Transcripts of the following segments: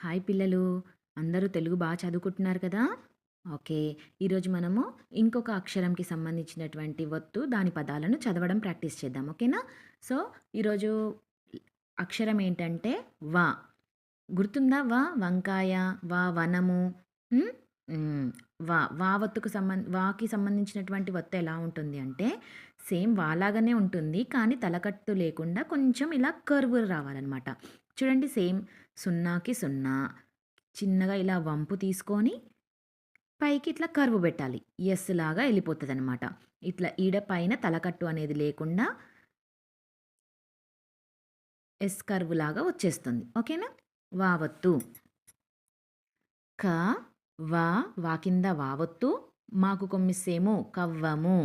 Hi పిల్లలు. అందరూ తెలుగు బాగా చదువుకుంటున్నారు కదా? ఓకే. ఈరోజు మనము ఇంకొక అక్షరంకి సంబంధించినటువంటి ఒత్తు దాని పదాలను చదవడం ప్రాక్టీస్ చేద్దాం. ఓకేనా? సో ఈరోజు అక్షరం ఏంటంటే వా. గుర్తుందా? వా వంకాయ వా వనము వా వా ఒత్తుకు సంబంధ వాకి సంబంధించినటువంటి ఒత్తు ఎలా ఉంటుంది అంటే సేమ్ వాలాగానే ఉంటుంది కానీ తలకట్టు లేకుండా కొంచెం ఇలా కర్వ్ రావాలన్నమాట. చూడండి సేమ్ సున్నాకి సున్నా. చిన్నగా ఇలా వంపు తీసుకొని పైకి ఇట్లా కరువు పెట్టాలి. ఎస్ లాగా వెళ్ళిపోతుంది అనమాట ఇట్లా ఈడ పైన తలకట్టు అనేది లేకుండా ఎస్ కర్వ్ లాగా వచ్చేస్తుంది. ఓకేనా? వావత్తు క వా వా కింద వావత్తు మాకు కొమ్మిస్సేము కవ్వము.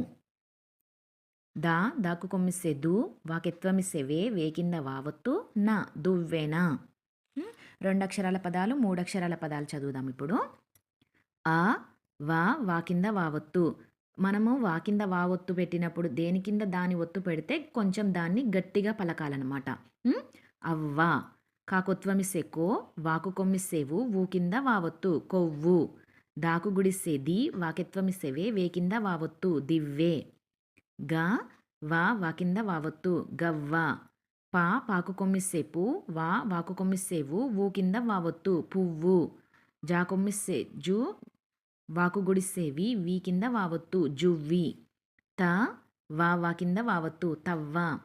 దా దాకు కొమ్మిస్తే దు వాకెత్వమిస్తే వే వే కింద వావత్తు నా దువ్వేనా. రెండు అక్షరాల పదాలు మూడు అక్షరాల పదాలు చదువుదాం ఇప్పుడు. ఆ వా వా కింద వావొత్తు మనము వా కింద వావొత్తు పెట్టినప్పుడు దేని కింద దాని ఒత్తు పెడితే కొంచెం దాన్ని గట్టిగా పలకాలన్నమాట. అవ్వా అవ్వ. కో వాకు కొమ్మిస్తేవు ఊ కింద వావొత్తు కొవ్వు. దాకు గుడిస్తే ది వాకెత్వమిస్తేవే వే కింద వావొత్తు దివ్వే. గా వా వా కింద వావొత్తు గవ్వ. పా పాకు కొమ్మిస్సేపు వా వాకు కొమ్మిస్తేవు ఊ కింద వావొత్తు పువ్వు. జా కొమ్మిస్సే జు వాకు గుడిస్సేవి వీ కింద వావొత్తు జువ్వి. త వా వా కింద వావొత్తు తవ్వ.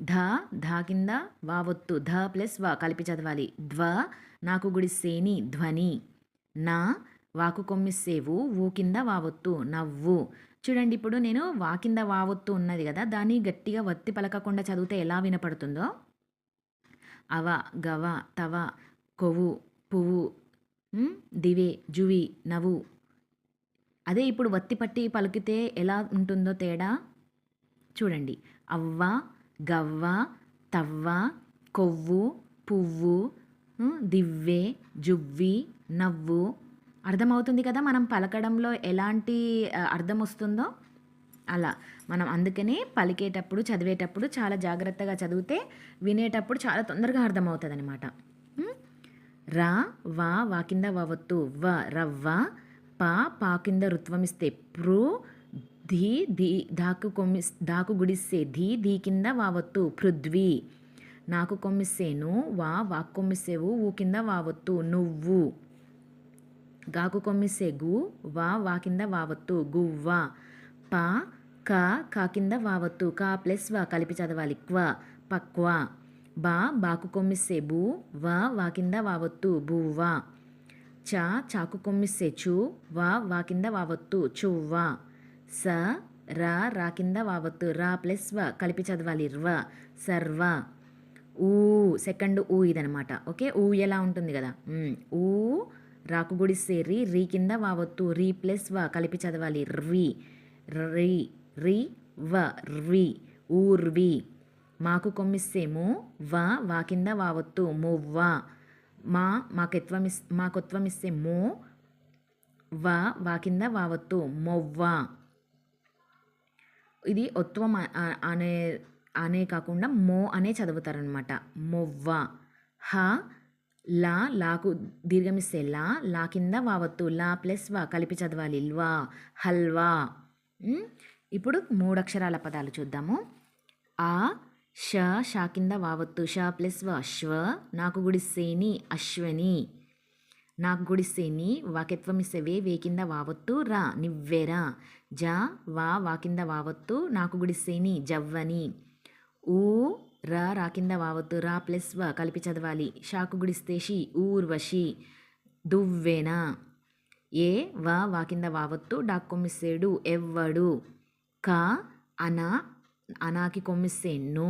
ధ ధా కింద వావొత్తు ధ ప్లస్ వా కలిపి చదవాలి. ధ్వ నాకు గుడిస్సేని ధ్వని. నా వాకు కొమ్మిస్సేవు ఊ కింద వావొత్తు నవ్వు. చూడండి ఇప్పుడు నేను వాకింద వావొత్తు ఉన్నది కదా దాన్ని గట్టిగా వత్తి పలకకుండా చదివితే ఎలా వినపడుతుందో? అవ గవ తవ కొవ్వు పువ్వు దివే జువి నవ్వు. అదే ఇప్పుడు వత్తి పట్టి పలికితే ఎలా ఉంటుందో తేడా? చూడండి అవ్వ గవ్వ తవ్వ కొవ్వు పువ్వు దివ్వే జువ్వి నవ్వు అర్థమవుతుంది కదా మనం పలకడంలో ఎలాంటి అర్థం వస్తుందో అలా. మనం అందుకనే పలికేటప్పుడు చదివేటప్పుడు చాలా జాగ్రత్తగా చదివితే వినేటప్పుడు చాలా తొందరగా అర్థమవుతుంది అనమాట రా వా వా కింద వావత్తు వ రవ్వ పా పా కింద రుత్వమిస్తే ప్రు ధీ ధీ దాకు కొమ్మిస్ దాకు గుడిస్తే ధీ ధీ కింద వావత్తు పృథ్వీ నాకు కొమ్మిస్తేను వా వాక్ కొమ్మిస్తేవు ఊ కింద వావత్తు నువ్వు. గాకు కొమ్మిసే గు వా వా కింద వావత్తు గువ్వ పా క కా కింద వావత్తు కా ప్లస్ వా కలిపి చదవాలి క్వ పక్వ. బా బాకు కొమ్మిస్తే బూ వా వా కింద వావత్తు బువ్వ చా చాకు కొమ్మిస్తే చు వా వా కింద వావత్తు చువ్వా. స రా రా కింద వావత్తు రా ప్లస్ వ కలిపి చదవాలి ర్వ సర్వ. ఊ సెకండ్ ఊ ఇదనమాట. ఓకే? ఊ ఎలా ఉంటుంది కదా? ఊ రాకుగుడిస్తే రీ రీ కింద వావత్తు రీ ప్లస్ వ కలిపి చదవాలి. రీ రీ రీ వ ర్వి ఊర్వి మాకు కొమ్మిస్తే కొమ్మిస్తేము వా వా కింద వావత్తు మువ్వ మా మాకెత్వమిస్ మాకొత్వమిస్తే మో వా వా కింద వావత్తు మొవ్వ ఇది ఒత్వం అనే అనే కాకుండా మో అనే చదువుతారనమాట మొవ్వ హ లా లాకు దీర్ఘమిస్తే లా లా కింద వావత్తు లా ప్లస్ వా కలిపి చదవాలి ల్వా హల్వా ఇప్పుడు మూడు అక్షరాల పదాలు చూద్దాము. ఆ ష షా కింద వావత్తు ష ప్లస్ వ అశ్వ నాకు గుడిస్తేని అశ్వని. నాకు గుడిస్తేని వాకెత్వం ఇస్తే వే వే కింద వావత్తు రా నివ్వెరా జ వా వా కింద వావత్తు నాకు గుడిస్తేని జవ్వని. ఊ రా రా కింద వావత్తు రా ప్లస్ వ కలిపి చదవాలి. షాకు గుడిస్తే షి ఊర్వశి దువ్వేనా? ఏ వా వా కింద వావత్తు డాక్ కొమ్మిస్తేడు ఎవ్వడు. క అనా అనాకి కొమ్మిస్తే నో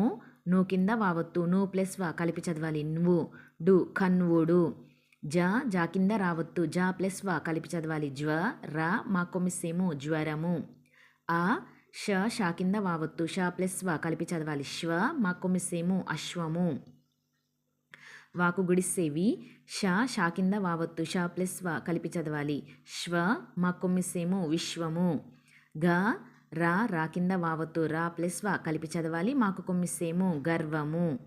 నో కింద వావత్తు నో ప్లస్ వా కలిపి చదవాలి. నువ్వు డు కన్వుడు. జ జా కింద రావత్తు జా ప్లస్ వా కలిపి చదవాలి. జ్వ రా మా కొమ్మిస్తేము జ్వరము. ఆ ష షా కింద వావత్తు. షా ప్లస్ వా కలిపి చదవాలి. శ్వ మా కొమ్మిస్తేము అశ్వము. వాకు గుడిసేవి షా షా కింద వావత్తు. షా ప్లస్ వా కలిపి చదవాలి. శ్వ మా కొమ్మిసేము విశ్వము. గ రా రా కింద వావత్తు. రా ప్లస్ వా కలిపి చదవాలి. మాకు కొమ్మిసేము గర్వము.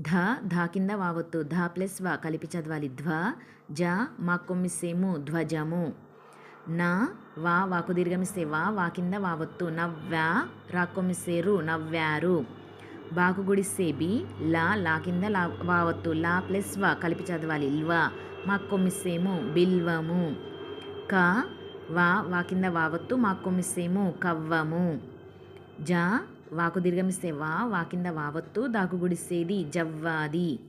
ధ ధా కింద వావత్తు. ధ ప్లస్ వా కలిపి చదవాలి. ధ్వ జ మా కొమ్మిసేము ధ్వజము. నా వా వాకు దీర్ఘమిస్తే వా వా కింద వావొత్తు నవ్వా రా కొమ్మిసేరు నవ్వారు. బాకు గుడిస్తే బి లా లా కింద లా వావొత్తు లా ప్లస్ వా కలిపి చదవాలి. ఇల్వా మా బిల్వము. క వా వా కింద వావత్తు మా కొమ్మిసేము కవ్వము. జ వాకు దీర్ఘమిస్తే వా వా కింద వావత్తు దాకు గుడిసేది జవ్వాది.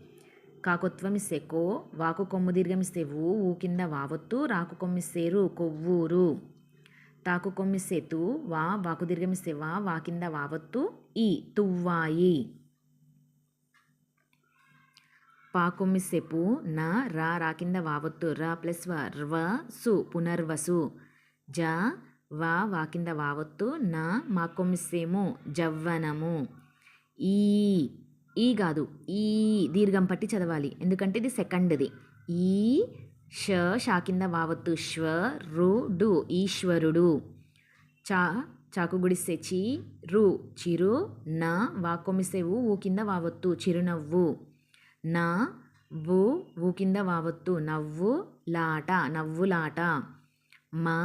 కాకొత్వమిస్తే కో వాకు కొమ్ము దీర్ఘమిస్తే ఊ ఊ కింద వావత్తు రాకు కొమ్మిస్తేరు కొవ్వూరు. తాకు కొమ్మిస్తే తూ వా వాకు దీర్ఘమిస్తే వా వా కింద వావత్తు ఈ తువ్వాయి. పా కొమ్మిస్తే పు నా రా రా కింద వావత్తు రా ప్లస్ వ ర్వ సు పునర్వసు. జ వా వా కింద వావత్తు నా మా కొమ్మిస్తేము జవ్వనము. ఈ ఈ కాదు ఈ దీర్ఘం పట్టి చదవాలి. ఎందుకంటే ఇది సెకండ్ది. ఈ ష షా కింద వావత్తు. శ్వ రుడు ఈశ్వరుడు. చా చాకు గుడిస్తే చి రు. చిరు నా. వాకొమిస్తే ఊ ఊ కింద వావత్తు. చిరునవ్వు. నా వు ఊ కింద వావత్తు. నవ్వు లాట. నవ్వులాట మా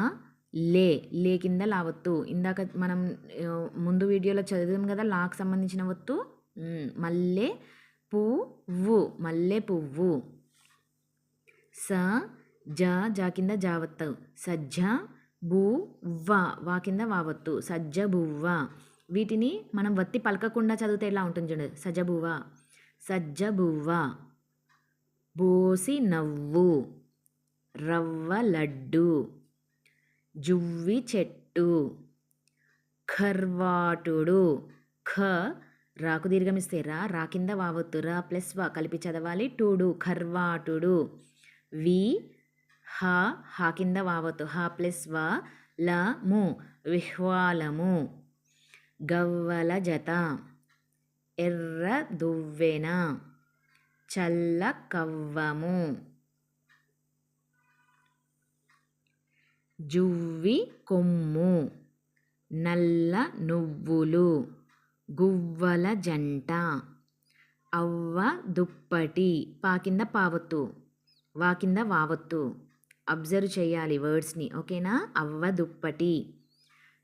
లే. లే కింద లావత్తు. ఇందాక మనం ముందు వీడియోలో చదివాం కదా లాకు సంబంధించిన వత్తు. మల్లె పువ్వు మల్లె పువ్వు. స జ జా కింద జావత్తు. సజ్జ భూ వా వా కింద వావత్తు. సజ్జ భువ్వ. వీటిని మనం వత్తి పలకకుండా చదివితే ఎలా ఉంటుంది చూడండి సజ్జ సజ్జ బోసి నవ్వు. రవ్వ లడ్డు. జువ్వి చెట్టు. ఖర్వాటుడు. ఖ రాకు దీర్ఘమిస్తే రా రా కింద వావత్తు రా ప్లస్ వా కలిపి చదవాలి. టూడు ఖర్వాటుడు వి హ హా కింద వావత్తు. హ ప్లస్ వా ల ము. విహ్వాలము. గవ్వల జత. ఎర్ర దువ్వెన. చల్ల కవ్వము. జువ్వి కొమ్ము. నల్ల నువ్వులు. గువ్వల జంట అవ్వ దుప్పటి పా కింద పావత్తు వా కింద వావత్తు. అబ్జర్వ్ చేయాలి వర్డ్స్ని ఓకేనా? అవ్వ దుప్పటి.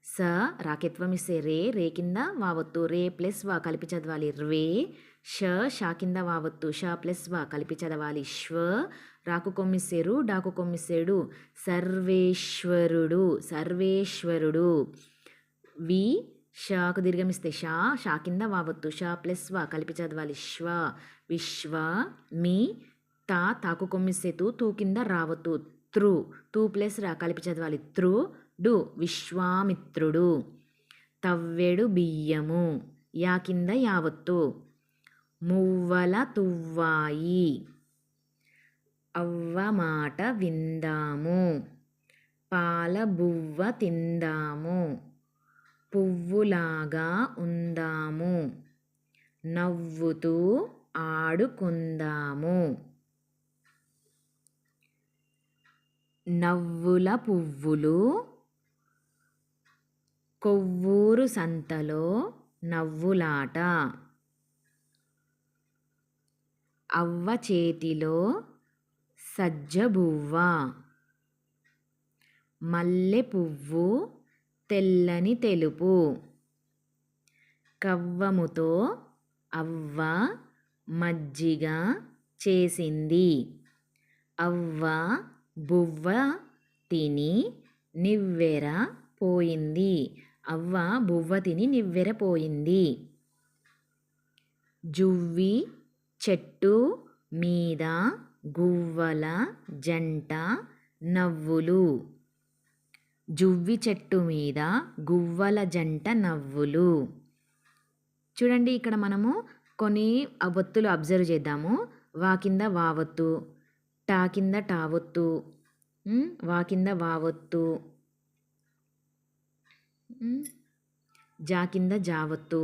స రాకెత్వం ఇస్తే రే రే కింద వావత్తు. రే ప్లస్ వా కలిపి చదవాలి రే. ష షా కింద వావత్తు. ష ప్లస్ వా కలిపి చదవాలి శ్వ రాకు కొమ్మిసేరు డాకు కొమ్మిసేడు. సర్వేశ్వరుడు సర్వేశ్వరుడు. వి షాకు దీర్ఘమిస్తే షా షా కింద వావత్తు షా ప్లస్ వా కలిపి చదవాలి. శ్వ విశ్వ మీ తా తాకు కొమ్మిస్తే తూ తూ కింద రావత్తు త్రు తూ ప్లస్ రా కలిపి చదవాలి. త్రు డు విశ్వామిత్రుడు. తవ్వెడు బియ్యము యా కింద యావత్తు మువ్వల తువ్వాయి. అవ్వ మాట విందాము. పాల బువ్వ తిందాము. పువ్వులాగా ఉందాము. నవ్వుతూ ఆడుకుందాము. నవ్వుల పువ్వులు కొవ్వూరు సంతలో నవ్వులాట. అవ్వ చేతిలో సజ్జబువ్వ. మల్లె పువ్వు తెల్లని తెలుపు. కవ్వముతో అవ్వ మజ్జిగ చేసింది. అవ్వ బువ్వ తిని నివ్వెర పోయింది. అవ్వ బువ్వ తిని నివ్వెర పోయింది. జువ్వి చెట్టు మీద గువ్వల జంట నవ్వులు. జువ్వి చెట్టు మీద గువ్వల జంట నవ్వులు. చూడండి ఇక్కడ మనము కొన్ని ఒత్తులు అబ్జర్వ్ చేద్దాము. వా కింద వావత్తు టా కింద టావొత్తు వా కింద వావొత్తు జా కింద జావత్తు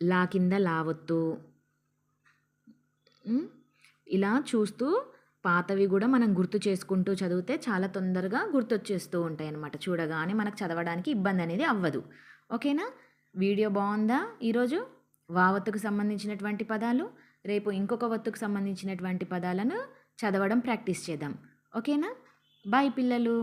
లా కింద లావత్తు ఇలా చూస్తూ పాతవి కూడా మనం గుర్తు చేసుకుంటూ చదివితే చాలా తొందరగా గుర్తొచ్చేస్తూ ఉంటాయి అన్నమాట చూడగానే మనకు చదవడానికి ఇబ్బంది అనేది అవ్వదు. ఓకేనా? వీడియో బాగుందా ఈరోజు? వావత్తుకు సంబంధించినటువంటి పదాలు రేపు ఇంకొక వత్తుకు సంబంధించినటువంటి పదాలను చదవడం ప్రాక్టీస్ చేద్దాం. ఓకేనా? బాయ్ పిల్లలు!